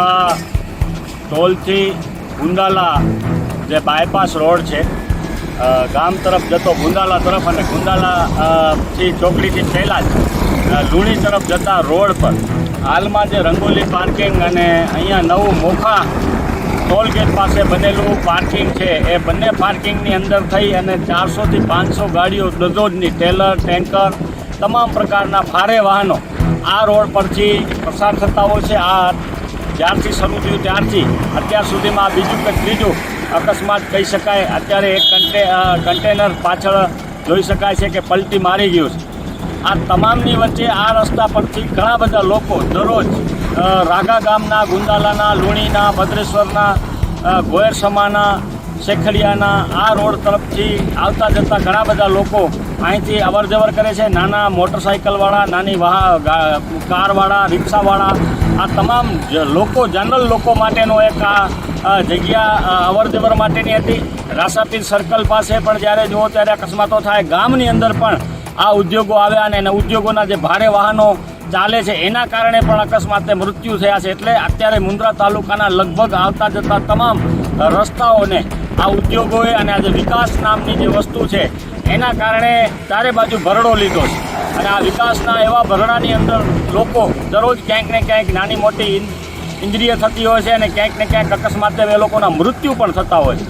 આ ટોલથી ગુંદાલા જે bypass road છે ગામ તરફ જતો ગુંદાલા તરફ અને ગુંદાલાથી ચોકડીથી પહેલાં જ લુણી તરફ જતા રોડ પર હાલમાં જે રંગોલી પાર્કિંગ અને અહીંયા નવું મોખા ટોલ ગેટ પાસે બનેલું પાર્કિંગ છે, એ બંને પાર્કિંગની અંદર થઈ અને ચારસોથી પાંચસો ગાડીઓ દરરોજની ટેલર ટેન્કર તમામ પ્રકારના ભારે વાહનો આ રોડ પરથી પસાર થતા હોય છે. આ જ્યારથી શરૂ થયું ત્યારથી અત્યાર સુધીમાં બીજું કે ત્રીજું અકસ્માત કહી શકાય. અત્યારે એક કન્ટે કન્ટેનર પાછળ જોઈ શકાય છે કે પલટી મારી ગયું છે. આ તમામની વચ્ચે આ રસ્તા પરથી ઘણા બધા લોકો દરરોજ રાગા ગામના, ગુંદાલાના, લુણીના, ભદ્રેશ્વરના ગોયરસમાના, શેખડિયાના, આ રોડ તરફથી આવતા જતા ઘણા બધા લોકો અહીંથી અવર જવર કરે છે. નાના મોટરસાઇકલવાળા, નાની વાહ કારવાળા, રિક્ષાવાળા આ તમામ લોકો જનરલ લોકો માટેનો એક આ જગ્યા અ, અવર જવર માટેની હતી. રાસાપીર સર્કલ પાસે પણ જ્યારે જુઓ ત્યારે અકસ્માતો થાય. ગામની અંદર પણ આ ઉદ્યોગો આવ્યા અને એના ઉદ્યોગોના જે ભારે વાહનો ચાલે છે એના કારણે પણ અકસ્માતે મૃત્યુ થયા છે. એટલે અત્યારે મુન્દ્રા તાલુકાના લગભગ આવતા જતા તમામ રસ્તાઓને આ ઉદ્યોગોએ અને આ જે વિકાસ નામની જે વસ્તુ છે એના કારણે ચારે બાજુ ભરડો લીધો છે. અને આ વિકાસના એવા ભરણાની અંદર લોકો દરરોજ ક્યાંક ને ક્યાંક નાની મોટી ઇન્દ્રિય થતી હોય છે અને ક્યાંક ને ક્યાંક અકસ્માતે એ લોકોના મૃત્યુ પણ થતા હોય છે.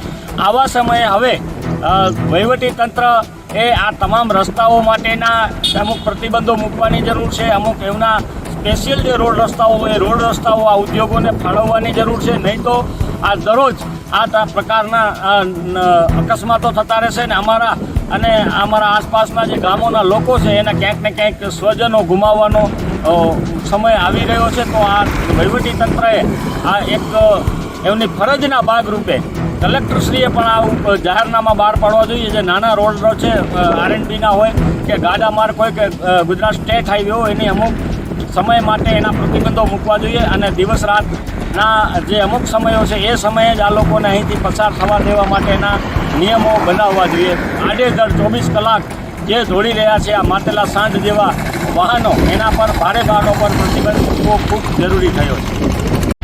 આવા સમયે હવે વહીવટી તંત્ર એ આ તમામ રસ્તાઓ માટેના અમુક પ્રતિબંધો મૂકવાની જરૂર છે. અમુક એમના સ્પેશિયલ જે રોડ રસ્તાઓ એ રોડ રસ્તાઓ આ ઉદ્યોગોને ફાળવવાની જરૂર છે. નહીં તો આ દરરોજ આ પ્રકારના અકસ્માતો થતા રહેશે ને અમારા અને અમારા આસપાસના જે ગામોના લોકો છે, એના ક્યાંક ને ક્યાંક સ્વજનો ગુમાવવાનો સમય આવી રહ્યો છે. તો આ વહીવટી તંત્રએ આ એક એમની ફરજના ભાગરૂપે કલેક્ટરશ્રીએ પણ આ જાહેરનામા બહાર પાડવા જોઈએ. જે નાના રોડ છે આરએનબીના હોય કે ગાડા માર્ગ હોય કે ગુજરાત સ્ટેટ હાઈવે હોય, એની અમુક સમય માટે એના પ્રતિબંધો મૂકવા જોઈએ અને દિવસ રાતના જે અમુક સમયો છે, એ સમયે જ આ લોકોને અહીંથી પસાર થવા દેવા માટેના નિયમો બનાવવા જોઈએ. આડેધડ ચોવીસ કલાક જે દોડી રહ્યા છે, આ માટેલા સાંજ જેવા વાહનો, એના પર ભારે વાહનો પર પ્રતિબંધ મૂકવો ખૂબ જરૂરી થયો છે.